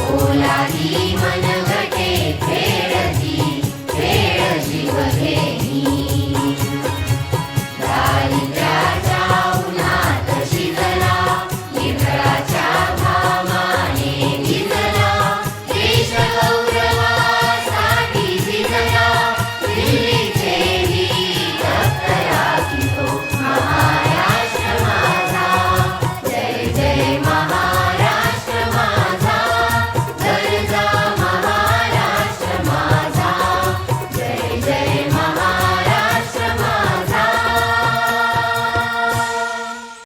अभिमानाची